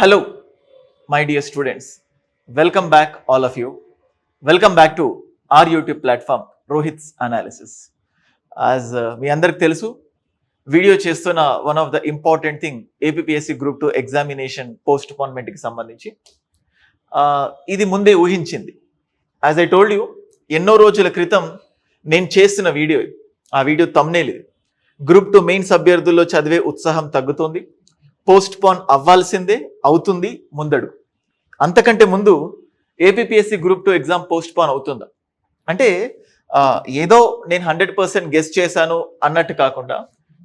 Hello my dear students welcome back all of you welcome back to our YouTube platform Rohit's analysis as మీ అందరికి తెలుసు video చేస్తున్న one of the important thing APSC group two examination post పోన్మెంట్కి సంబంధించి ఇది ముందే ఊహించింది. As I told you ఎన్నో రోజుల క్రితం నేను చేస్తున్న వీడియో ఆ వీడియో తమ్నేలేదు గ్రూప్ టూ మెయిన్స్ అభ్యర్థుల్లో చదివే ఉత్సాహం తగ్గుతోంది. పోస్ట్ పోన్ అవ్వాల్సిందే అవుతుంది ముందడు. అంతకంటే ముందు APSC group two exam postpone అవుతుందా? అంటే ఏదో నేను హండ్రెడ్ పర్సెంట్ గెస్ట్ చేశాను అన్నట్టు కాకుండా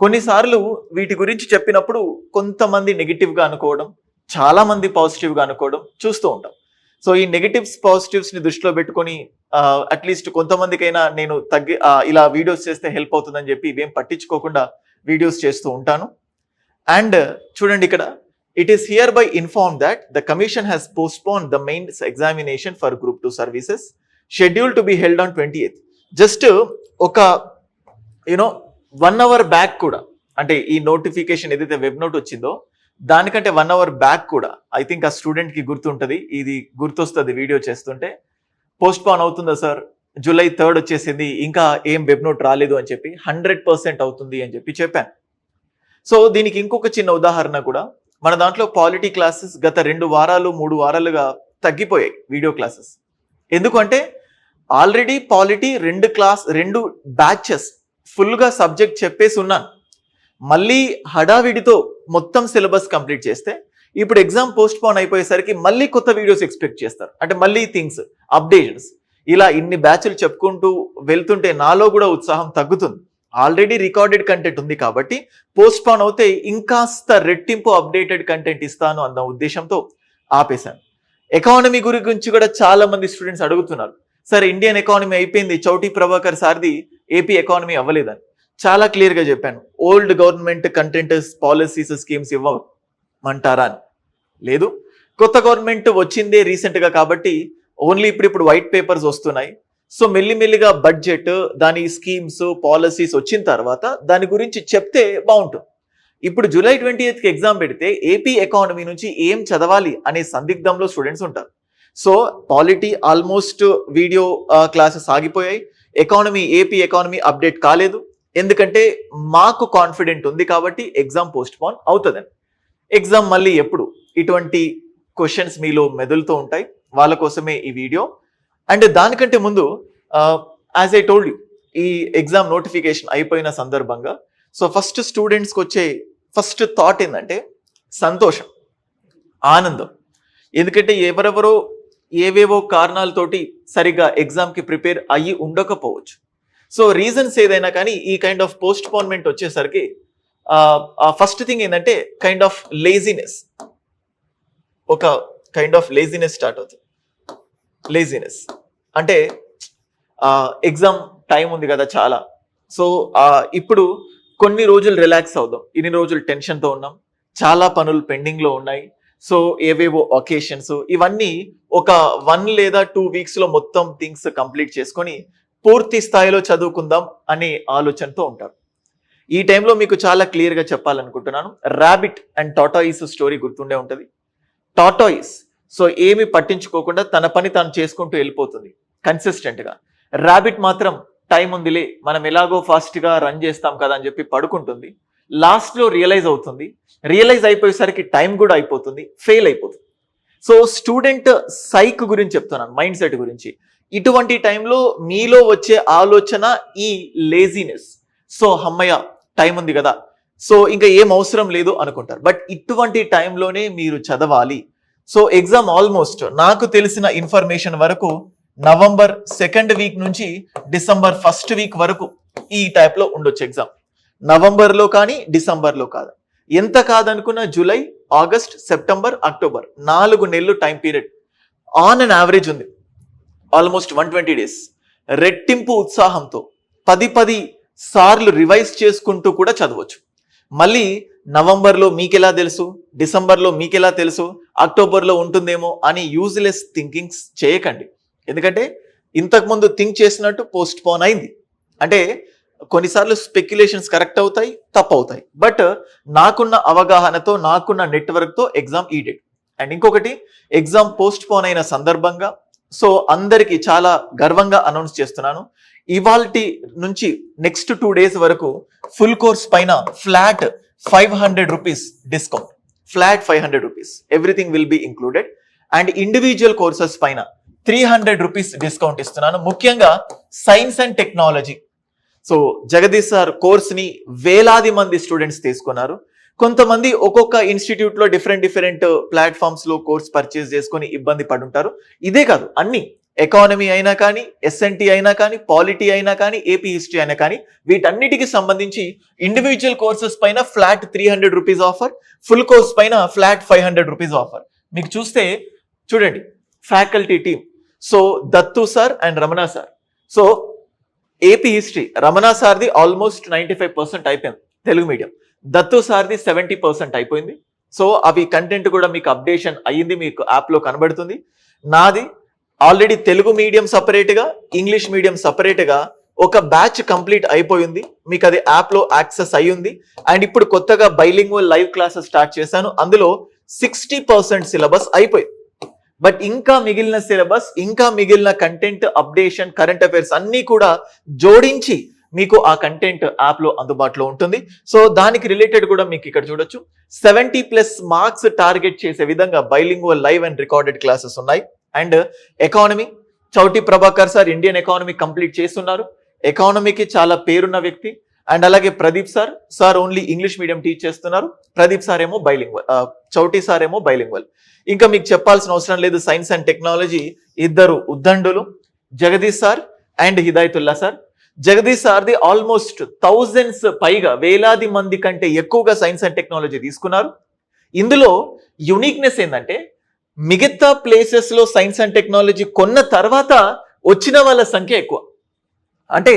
కొన్నిసార్లు వీటి గురించి చెప్పినప్పుడు కొంతమంది నెగిటివ్గా అనుకోవడం చాలామంది పాజిటివ్గా అనుకోవడం చూస్తూ ఉంటాం. సో ఈ నెగిటివ్స్ పాజిటివ్స్ని దృష్టిలో పెట్టుకొని అట్లీస్ట్ కొంతమందికైనా నేను తగ్గి ఇలా వీడియోస్ చేస్తే హెల్ప్ అవుతుందని చెప్పి ఇవేం పట్టించుకోకుండా వీడియోస్ చేస్తూ ఉంటాను. అండ్ uh, చూడండి ఇక్కడ it is here by inform that the commission has postpone the mains examination for group two services schedule to be held on twenty eighth just ఒక you know one hour back కూడా అంటే ఈ notification ఏదైతే web note వచ్చిందో దానికంటే one hour back కూడా I think ఆ స్టూడెంట్కి గుర్తుంటుంది. ఇది గుర్తొస్తుంది వీడియో చేస్తుంటే. పోస్ట్ పోన్ అవుతుందా సార్ జూలై థర్డ్ వచ్చేసింది ఇంకా ఏం వెబ్ నోట్ రాలేదు అని చెప్పి హండ్రెడ్ పర్సెంట్ అవుతుంది అని చెప్పి చెప్పాను. సో దీనికి ఇంకొక చిన్న ఉదాహరణ కూడా. మన దాంట్లో పాలిటీ క్లాసెస్ గత రెండు వారాలు మూడు వారాలుగా తగ్గిపోయాయి వీడియో క్లాసెస్ ఎందుకంటే ఆల్రెడీ పాలిటీ రెండు క్లాస్ రెండు బ్యాచెస్ ఫుల్గా సబ్జెక్ట్ చెప్పేసి ఉన్నాను. మళ్ళీ హడావిడితో మొత్తం సిలబస్ కంప్లీట్ చేస్తే ఇప్పుడు ఎగ్జామ్ పోస్ట్ పోన్ అయిపోయేసరికి మళ్ళీ కొత్త వీడియోస్ ఎక్స్పెక్ట్ చేస్తారు. అంటే మళ్ళీ థింగ్స్ అప్డేట్స్ ఇలా ఇన్ని బ్యాచ్లు చెప్పుకుంటూ వెళ్తుంటే నాలో కూడా ఉత్సాహం తగ్గుతుంది. ఆల్రెడీ రికార్డెడ్ కంటెంట్ ఉంది కాబట్టి పోస్ట్ పోన్ అవుతే ఇంకాస్త రెట్టింపు అప్డేటెడ్ కంటెంట్ ఇస్తాను అన్న ఉద్దేశంతో ఆపేశాను. ఎకానమీ గురించి కూడా చాలా మంది స్టూడెంట్స్ అడుగుతున్నారు. సార్ ఇండియన్ ఎకానమీ అయిపోయింది. చౌటి ప్రభాకర్ సార్ది ఏపీ ఎకానమీ అవ్వలేదని. చాలా క్లియర్గా చెప్పాను. Old government content policies schemes ఇవ్వమంటారా అని. లేదు. కొత్త గవర్నమెంట్ వచ్చిందే రీసెంట్గా కాబట్టి ఓన్లీ ఇప్పుడు ఇప్పుడు వైట్ పేపర్స్ వస్తున్నాయి. సో మెల్లిమెల్లిగా బడ్జెట్ దాని స్కీమ్స్ పాలసీస్ వచ్చిన తర్వాత దాని గురించి చెప్తే బాగుంటుంది. ఇప్పుడు జూలై ట్వంటీ ఎయిత్కి ఎగ్జామ్ పెడితే ఏపీ ఎకానమీ నుంచి ఏం చదవాలి అనే సందిగ్ధంలో స్టూడెంట్స్ ఉంటారు. So polity almost video classes ఆగిపోయాయి. ఎకానమీ ఏపీ ఎకానమీ అప్డేట్ కాలేదు. ఎందుకంటే మాకు కాన్ఫిడెంట్ ఉంది కాబట్టి ఎగ్జామ్ పోస్ట్ పోన్ అవుతుందని. ఎగ్జామ్ మళ్ళీ ఎప్పుడు? ఇటువంటి క్వశ్చన్స్ మీలో మెదులుతూ ఉంటాయి. వాళ్ళ కోసమే ఈ వీడియో అండ్ దానికంటే ముందు యాజ్ ఐ టోల్డ్ యూ ఈ ఎగ్జామ్ నోటిఫికేషన్ అయిపోయిన సందర్భంగా సో ఫస్ట్ స్టూడెంట్స్కి వచ్చే ఫస్ట్ థాట్ ఏంటంటే సంతోషం ఆనందం. ఎందుకంటే ఎవరెవరో ఏవేవో కారణాలతోటి సరిగ్గా ఎగ్జామ్కి ప్రిపేర్ అయ్యి ఉండకపోవచ్చు. సో రీజన్స్ ఏదైనా కానీ ఈ కైండ్ ఆఫ్ పోస్ట్ పోన్మెంట్ వచ్చేసరికి ఫస్ట్ థింగ్ ఏంటంటే కైండ్ ఆఫ్ లేజినెస్ ఒక కైండ్ ఆఫ్ లేజినెస్ స్టార్ట్ అవుతుంది. లేజినెస్ అంటే ఎగ్జామ్ టైం ఉంది కదా చాలా. సో ఇప్పుడు కొన్ని రోజులు రిలాక్స్ అవుదాం. ఇన్ని రోజులు టెన్షన్తో ఉన్నాం. చాలా పనులు పెండింగ్లో ఉన్నాయి. సో ఏవేవో ఒకేషన్స్ ఇవన్నీ ఒక వన్ లేదా టూ వీక్స్లో మొత్తం థింగ్స్ కంప్లీట్ చేసుకొని పూర్తి స్థాయిలో చదువుకుందాం అనే ఆలోచనతో ఉంటారు. ఈ టైంలో మీకు చాలా క్లియర్గా చెప్పాలనుకుంటున్నాను. ర్యాబిట్ అండ్ టాటాయిస్ స్టోరీ గుర్తుండే ఉంటుంది. టాటాయిస్ సో ఏమి పట్టించుకోకుండా తన పని తాను చేసుకుంటూ వెళ్ళిపోతుంది. కన్సిస్టెంట్గా ర్యాబిట్ మాత్రం టైం ఉందిలే మనం ఎలాగో ఫాస్ట్గా రన్ చేస్తాం కదా అని చెప్పి పడుకుంటుంది. లాస్ట్లో రియలైజ్ అవుతుంది. రియలైజ్ అయిపోయేసరికి టైం కూడా అయిపోతుంది ఫెయిల్ అయిపోతుంది. సో స్టూడెంట్ సైక్ గురించి చెప్తున్నాను మైండ్ సెట్ గురించి. ఇటువంటి టైంలో మీలో వచ్చే ఆలోచన ఈ లేజినెస్ సో అమ్మయ్య టైం ఉంది కదా. సో ఇంకా ఏం అవసరం లేదు అనుకుంటారు. బట్ ఇటువంటి టైంలోనే మీరు చదవాలి. సో ఎగ్జామ్ ఆల్మోస్ట్ నాకు తెలిసిన ఇన్ఫర్మేషన్ వరకు నవంబర్ సెకండ్ వీక్ నుంచి డిసెంబర్ ఫస్ట్ వీక్ వరకు ఈ టైప్లో ఉండొచ్చు ఎగ్జామ్ నవంబర్లో కానీ డిసెంబర్లో కాదు. ఎంత కాదనుకున్న జూలై ఆగస్ట్ సెప్టెంబర్ అక్టోబర్ నాలుగు నెలలు time period on and average ఉంది. ఆల్మోస్ట్ వన్ ట్వంటీ డేస్ రెట్టింపు ఉత్సాహంతో పది పది సార్లు రివైజ్ చేసుకుంటూ కూడా చదవచ్చు. మళ్ళీ నవంబర్లో మీకెలా తెలుసు? డిసెంబర్లో మీకెలా తెలుసు? అక్టోబర్లో ఉంటుందేమో అని యూజ్లెస్ థింకింగ్స్ చేయకండి. ఎందుకంటే ఇంతకుముందు థింక్ చేసినట్టు పోస్ట్ పోన్ అయింది. అంటే కొన్నిసార్లు స్పెక్యులేషన్స్ కరెక్ట్ అవుతాయి తప్పు అవుతాయి బట్ నాకున్న అవగాహనతో నాకున్న నెట్వర్క్తో ఎగ్జామ్ ఈడెడ్ అండ్ ఇంకొకటి ఎగ్జామ్ పోస్ట్ పోన్ అయిన సందర్భంగా సో అందరికి చాలా గర్వంగా అనౌన్స్ చేస్తున్నాను. ఇవాల్టి నుంచి నెక్స్ట్ టూ డేస్ వరకు ఫుల్ కోర్స్ పైన flat five hundred rupees discount flat five hundred rupees everything will be included and individual courses పైన త్రీ హండ్రెడ్ రూపీస్ డిస్కౌంట్ ఇస్తున్నాను. ముఖ్యంగా science and technology so Jagadish sir కోర్స్ని వేలాది మంది students తీసుకున్నారు. కొంతమంది ఒక్కొక్క ఇన్స్టిట్యూట్లో డిఫరెంట్ డిఫరెంట్ ప్లాట్ఫామ్స్లో కోర్స్ పర్చేస్ చేసుకొని ఇబ్బంది పడుంటారు. ఇదే కాదు అన్ని. ఎకానమీ అయినా కానీ ఎస్ఎన్టీ అయినా కానీ పాలిటీ అయినా కానీ ఏపీ హిస్టరీ అయినా కానీ వీటన్నిటికి సంబంధించి ఇండివిజువల్ కోర్సెస్ పైన flat three hundred rupees offer full course పైన flat five hundred rupees offer మీకు చూస్తే చూడండి faculty team so Dattu sir and Ramana sir. So AP history Ramana సార్ది almost ninety five percent అయిపోయింది తెలుగు మీడియం. దత్తు సార్ది seventy percent అయిపోయింది. So అవి content కూడా మీకు అప్డేషన్ అయ్యింది మీకు యాప్లో కనబడుతుంది. నాది ఆల్రెడీ తెలుగు మీడియం సపరేట్గా ఇంగ్లీష్ మీడియం సపరేట్గా ఒక బ్యాచ్ కంప్లీట్ అయిపోయింది. మీకు అది యాప్లో యాక్సెస్ అయ్యింది. అండ్ ఇప్పుడు కొత్తగా బైలింగ్ లైవ్ క్లాసెస్ స్టార్ట్ చేశాను. అందులో సిక్స్టీ పర్సెంట్ సిలబస్ అయిపోయింది. బట్ ఇంకా మిగిలిన సిలబస్ ఇంకా మిగిలిన కంటెంట్ అప్డేషన్ కరెంట్ అఫైర్స్ అన్నీ కూడా జోడించి మీకు ఆ కంటెంట్ యాప్లో అందుబాటులో ఉంటుంది. సో దానికి రిలేటెడ్ కూడా మీకు ఇక్కడ చూడొచ్చు. సెవెంటీ ప్లస్ మార్క్స్ టార్గెట్ చేసే విధంగా bilingual live and recorded classes ఉన్నాయి. And economy Chouti Prabhakar sir Indian economy complete చేస్తున్నారు. ఎకానమీకి చాలా పేరున్న వ్యక్తి. అండ్ అలాగే Pradeep sir sir only English medium teach చేస్తున్నారు. ప్రదీప్ సార్ ఏమో బైలింగ్వల్ చౌటీ సార్ ఏమో బైలింగ్వల్ ఇంకా మీకు చెప్పాల్సిన అవసరం లేదు సైన్స్ అండ్ టెక్నాలజీ ఇద్దరు ఉద్దండులు Jagadish sir and Hidayatullah sir. Jagadish సార్ది almost thousands పైగా వేలాది మంది కంటే ఎక్కువగా సైన్స్ అండ్ టెక్నాలజీ తీసుకున్నారు. ఇందులో యునిక్నెస్ ఏంటంటే మిగతా ప్లేసెస్లో సైన్స్ అండ్ టెక్నాలజీ కొన్న తర్వాత వచ్చిన వాళ్ళ సంఖ్య ఎక్కువ. అంటే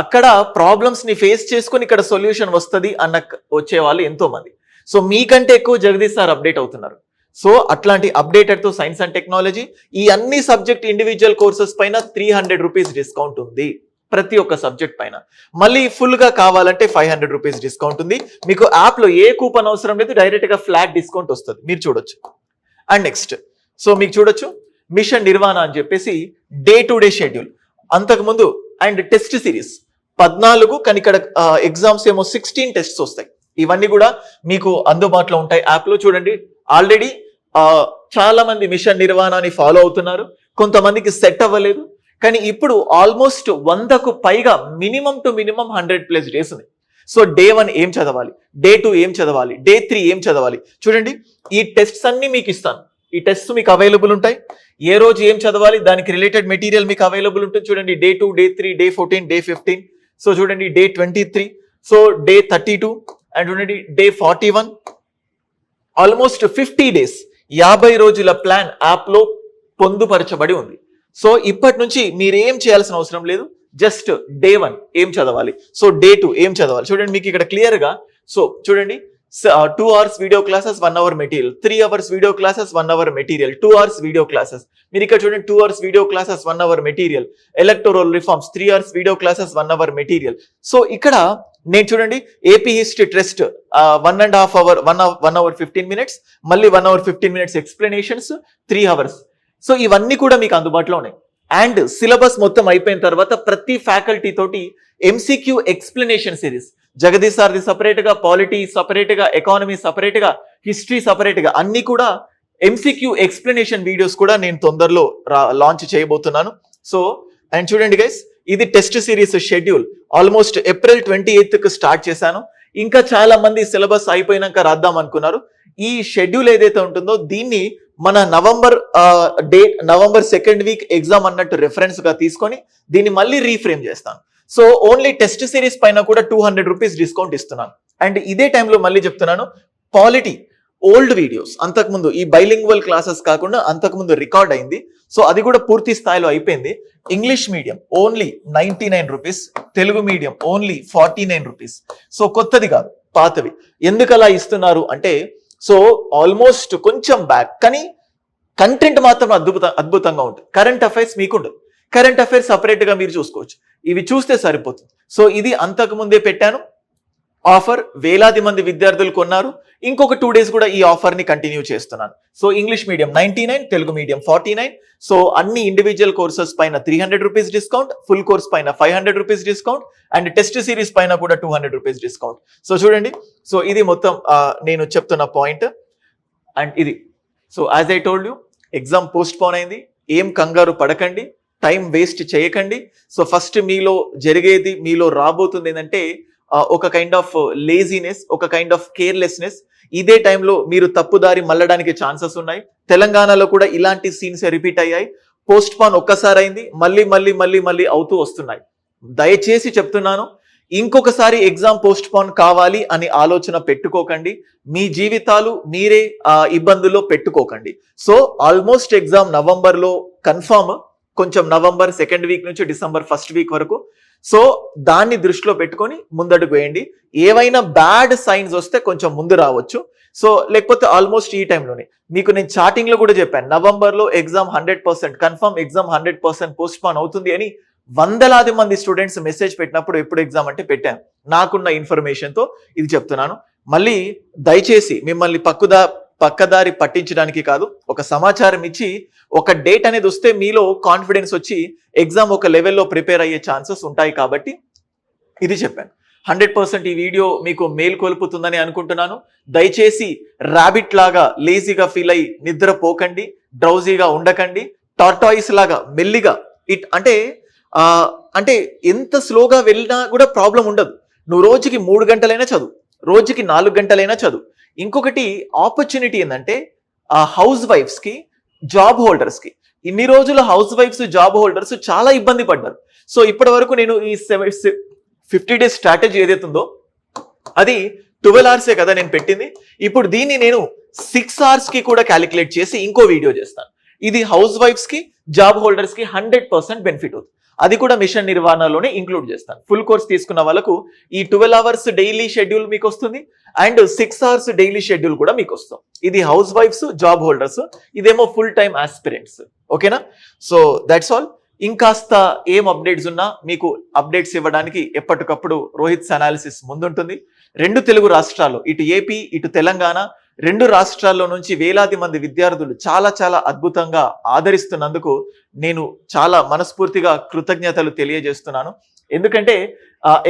అక్కడ ప్రాబ్లమ్స్ని ఫేస్ చేసుకొని ఇక్కడ సొల్యూషన్ వస్తుంది అన్న వచ్చే వాళ్ళు ఎంతో మంది సో మీకంటే ఎక్కువ జగదీష్ సార్ అప్డేట్ అవుతున్నారు. సో అట్లాంటి అప్డేటెడ్తో సైన్స్ అండ్ టెక్నాలజీ ఈ అన్ని సబ్జెక్ట్ ఇండివిజువల్ కోర్సెస్ పైన త్రీ హండ్రెడ్ రూపీస్ డిస్కౌంట్ ఉంది. ప్రతి ఒక్క సబ్జెక్ట్ పైన. మళ్ళీ ఫుల్గా కావాలంటే ఫైవ్ హండ్రెడ్ రూపీస్ డిస్కౌంట్ ఉంది. మీకు యాప్లో ఏ కూపన్ అవసరం లేదు డైరెక్ట్గా ఫ్లాట్ డిస్కౌంట్ వస్తుంది. మీరు చూడొచ్చు. అండ్ నెక్స్ట్ సో మీకు చూడొచ్చు. మిషన్ నిర్వాణ అని చెప్పేసి డే టు డే షెడ్యూల్ అంతకుముందు అండ్ టెస్ట్ సిరీస్ పద్నాలుగు కానీ ఇక్కడ ఎగ్జామ్స్ ఏమో సిక్స్టీన్ టెస్ట్స్ వస్తాయి. ఇవన్నీ కూడా మీకు అందుబాటులో ఉంటాయి యాప్లో చూడండి. ఆల్రెడీ చాలా మంది మిషన్ నిర్వహణని ఫాలో అవుతున్నారు. కొంతమందికి సెట్ అవ్వలేదు. కానీ ఇప్పుడు ఆల్మోస్ట్ వందకు పైగా minimum to minimum hundred plus days ఉంది సో డే వన్ ఏం చదవాలి? డే టూ ఏం చదవాలి? డే త్రీ ఏం చదవాలి? చూడండి ఈ టెస్ట్స్ అన్ని మీకు ఇస్తాను. ఈ టెస్ట్ మీకు అవైలబుల్ ఉంటాయి. ఏ రోజు ఏం చదవాలి? దానికి రిలేటెడ్ మెటీరియల్ మీకు అవైలబుల్ ఉంటుంది. చూడండి day two day three day fourteen day fifteen so చూడండి day twenty three so day thirty two and చూడండి day forty one. Almost fifty days యాభై రోజుల ప్లాన్ యాప్లో పొందుపరచబడి ఉంది. సో ఇప్పటి నుంచి మీరేం చేయాల్సిన అవసరం లేదు జస్ట్ డే వన్ ఏం చదవాలి. సో డే టూ ఏం చదవాలి. చూడండి మీకు ఇక్కడ క్లియర్గా సో చూడండి two hours video classes one hour material three hours video classes one hour material two hours video classes మీరు ఇక్కడ చూడండి two hours video classes one hour material electoral reforms three hours video classes one hour material so ఇక్కడ నేను చూడండి AP history test one and half hour one one hour fifteen minutes మళ్ళీ one hour fifteen minutes explanations three hours so ఇవన్నీ కూడా మీకు అందుబాటులో ఉన్నాయి. And syllabus మొత్తం అయిపోయిన తర్వాత ప్రతి ఫ్యాకల్టీ తోటి ఎంసీక్యూ ఎక్స్ప్లెనేషన్ సిరీస్ జగదీష్ సార్ది సపరేట్గా పాలిటీ సపరేట్గా ఎకానమీ సపరేట్గా హిస్టరీ సపరేట్గా అన్నీ అన్ని కూడా ఎంసీక్యూ ఎక్స్ప్లెనేషన్ వీడియోస్ కూడా నేను తొందరలో లాంచ్ చేయబోతున్నాను. సో అండ్ చూడండి గైస్ ఇది test series schedule almost April twenty ఎయిత్కు start చేశాను. ఇంకా చాలా మంది సిలబస్ అయిపోయినాక రాద్దాం అనుకున్నారు. ఈ షెడ్యూల్ ఏదైతే ఉంటుందో దీన్ని మన November date November second week exam అన్నట్టు రిఫరెన్స్గా తీసుకొని దీన్ని మళ్ళీ రీఫ్రేమ్ చేస్తాను. సో ఓన్లీ టెస్ట్ సిరీస్ పైన కూడా టూ హండ్రెడ్ రూపీస్ డిస్కౌంట్ ఇస్తున్నాను. అండ్ ఇదే టైంలో మళ్ళీ చెప్తున్నాను పాలిటీ ఓల్డ్ వీడియోస్ అంతకుముందు ఈ బైలింగ్వల్ క్లాసెస్ కాకుండా అంతకుముందు రికార్డ్ అయింది. సో అది కూడా పూర్తి స్థాయిలో అయిపోయింది. English medium only ninety nine rupees Telugu medium only forty nine rupees so కొత్తది కాదు పాతవి. ఎందుకు అలా ఇస్తున్నారు అంటే సో ఆల్మోస్ట్ కొంచెం బ్యాక్ కానీ కంటెంట్ మాత్రం అద్భుత అద్భుతంగా ఉంటుంది. కరెంట్ అఫైర్స్ మీకుండదు. కరెంట్ అఫైర్స్ సపరేట్గా మీరు చూసుకోవచ్చు. ఇవి చూస్తే సరిపోతుంది. సో ఇది అంతకు ముందే పెట్టాను. ఆఫర్ వేలాది మంది విద్యార్థులు కొన్నారు. ఇంకొక టూ డేస్ కూడా ఈ ఆఫర్ని కంటిన్యూ చేస్తున్నాను. So English medium ninety nine Telugu medium forty nine so అన్ని ఇండివిజువల్ కోర్సెస్ పైన three hundred rupees discount full course పైన five hundred rupees discount and test series పైన కూడా two hundred rupees discount so చూడండి. So ఇది మొత్తం నేను చెప్తున్న పాయింట్ అండ్ ఇది. So as I told you exam postpone అయింది. ఏం కంగారు పడకండి. టైం వేస్ట్ చేయకండి. సో ఫస్ట్ మీలో జరిగేది మీలో రాబోతుంది ఏంటంటే ఒక కైండ్ ఆఫ్ లేజీనెస్ ఒక కైండ్ ఆఫ్ కేర్లెస్నెస్ ఇదే టైంలో మీరు తప్పుదారి మళ్ళడానికి ఛాన్సెస్ ఉన్నాయి. తెలంగాణలో కూడా ఇలాంటి సీన్స్ రిపీట్ అయ్యాయి. పోస్ట్ పాన్ ఒక్కసారి అయింది మళ్ళీ మళ్ళీ మళ్ళీ మళ్ళీ అవుతూ వస్తున్నాయి. దయచేసి చెప్తున్నాను ఇంకొకసారి ఎగ్జామ్ పోస్ట్ పోన్ కావాలి అని ఆలోచన పెట్టుకోకండి. మీ జీవితాలు మీరే ఆ ఇబ్బందుల్లో పెట్టుకోకండి. సో ఆల్మోస్ట్ ఎగ్జామ్ నవంబర్లో కన్ఫర్మ్ కొంచెం నవంబర్ సెకండ్ వీక్ నుంచి డిసెంబర్ ఫస్ట్ వీక్ వరకు. సో దాన్ని దృష్టిలో పెట్టుకొని ముందడుగు వేయండి. ఏవైనా బ్యాడ్ సైన్స్ వస్తే కొంచెం ముందు రావచ్చు. సో లేకపోతే ఆల్మోస్ట్ ఈ టైంలోనే మీకు నేను చాటింగ్లో కూడా చెప్పాను. నవంబర్లో exam hundred percent confirm exam hundred percent postpone అవుతుంది అని వందలాది మంది స్టూడెంట్స్ మెసేజ్ పెట్టినప్పుడు ఎప్పుడు ఎగ్జామ్ అంటే పెట్టాను. నాకున్న ఇన్ఫర్మేషన్తో ఇది చెప్తున్నాను. మళ్ళీ దయచేసి మిమ్మల్ని పక్కుదా పక్కదారి పట్టించడానికి కాదు ఒక సమాచారం ఇచ్చి ఒక డేట్ అనేది వస్తే మీలో కాన్ఫిడెన్స్ వచ్చి ఎగ్జామ్ ఒక లెవెల్లో ప్రిపేర్ అయ్యే ఛాన్సెస్ ఉంటాయి కాబట్టి ఇది చెప్పాను. హండ్రెడ్ పర్సెంట్ ఈ వీడియో మీకు మేల్కొల్పుతుందని అనుకుంటున్నాను. దయచేసి ర్యాబిట్ లాగా లేజీగా ఫీల్ అయ్యి నిద్రపోకండి డ్రౌజీగా ఉండకండి టార్టాయిస్ లాగా మెల్లిగా ఇట్ అంటే అంటే ఎంత స్లోగా వెళ్ళినా కూడా ప్రాబ్లం ఉండదు. నువ్వు రోజుకి మూడు గంటలైనా చదువు రోజుకి నాలుగు గంటలైనా చదువు. ఇంకొకటి ఆపర్చునిటీ ఏంటంటే హౌస్ వైఫ్స్కి జాబ్ హోల్డర్స్కి ఇన్ని రోజులు హౌస్ వైఫ్స్ జాబ్ హోల్డర్స్ చాలా ఇబ్బంది పడ్డారు. సో ఇప్పటి వరకు నేను ఈ ఫిఫ్టీ డేస్ స్ట్రాటజీ ఏదైతే ఉందో అది ట్వెల్వ్ అవర్సే కదా నేను పెట్టింది. ఇప్పుడు దీన్ని నేను సిక్స్ అవర్స్కి కూడా క్యాలిక్యులేట్ చేసి ఇంకో వీడియో చేస్తాను. ఇది హౌస్ వైఫ్స్కి జాబ్ హోల్డర్స్కి హండ్రెడ్ పర్సెంట్ బెనిఫిట్ అవుతుంది. అది కూడా మిషన్ నిర్వహణలోనే ఇంక్లూడ్ చేస్తాను. ఫుల్ కోర్స్ తీసుకున్న వాళ్ళకు ఈ ట్వెల్వ్ అవర్స్ డైలీ షెడ్యూల్ మీకు వస్తుంది and six hours daily schedule కూడా మీకు వస్తుంది ఇది హౌస్ వైఫ్స్ జాబ్ హోల్డర్స్ ఇదేమో ఫుల్ టైమ్ ఆస్పిరెంట్స్ ఓకేనా సో దట్స్ ఆల్ ఇంకాస్త ఏం అప్డేట్స్ ఉన్నా మీకు అప్డేట్స్ ఇవ్వడానికి ఎప్పటికప్పుడు రోహిత్స్ అనాలిసిస్ ముందుంటుంది. రెండు తెలుగు రాష్ట్రాలు ఇటు ఏపీ ఇటు తెలంగాణ రెండు రాష్ట్రాల్లో నుంచి వేలాది మంది విద్యార్థులు చాలా చాలా అద్భుతంగా ఆదరిస్తున్నందుకు నేను చాలా మనస్ఫూర్తిగా కృతజ్ఞతలు తెలియజేస్తున్నాను. ఎందుకంటే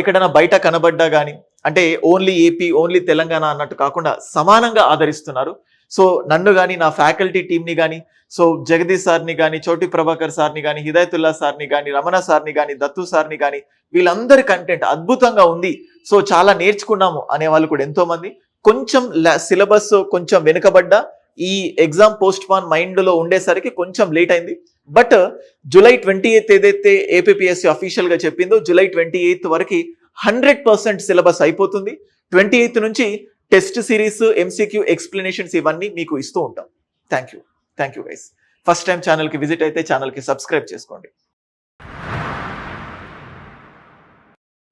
ఎక్కడైనా బయట కనబడ్డా కానీ అంటే ఓన్లీ ఏపీ ఓన్లీ తెలంగాణ అన్నట్టు కాకుండా సమానంగా ఆదరిస్తున్నారు. సో నన్ను కానీ నా ఫ్యాకల్టీ టీంని కానీ సో జగదీష్ సార్ని కానీ చోటి ప్రభాకర్ సార్ని కానీ హిదాయతుల్లా సార్ని కానీ రమణ సార్ని కానీ దత్తు సార్ని కానీ వీళ్ళందరి కంటెంట్ అద్భుతంగా ఉంది. సో చాలా నేర్చుకున్నాము అనే వాళ్ళు కూడా ఎంతోమంది. కొంచెం సిలబస్ కొంచెం వెనుకబడ్డా ఈ ఎగ్జామ్ పోస్ట్ పాన్ మైండ్లో ఉండేసరికి కొంచెం లేట్ అయింది. బట్ జూలై ట్వంటీ ఎయిత్ ఏదైతే ఏపీఎస్సీ అఫీషియల్గా చెప్పిందో జూలై ట్వంటీ ఎయిత్ వరకు హండ్రెడ్ పర్సెంట్ సిలబస్ అయిపోతుంది. ట్వంటీ ఎయిత్ నుంచి టెస్ట్ సిరీస్ ఎంసీక్యూ ఎక్స్ప్లెనేషన్స్ ఇవన్నీ మీకు ఇస్తూ ఉంటాం. Thank you thank you guys. First time ఛానల్కి విజిట్ అయితే ఛానల్కి సబ్స్క్రైబ్ చేసుకోండి.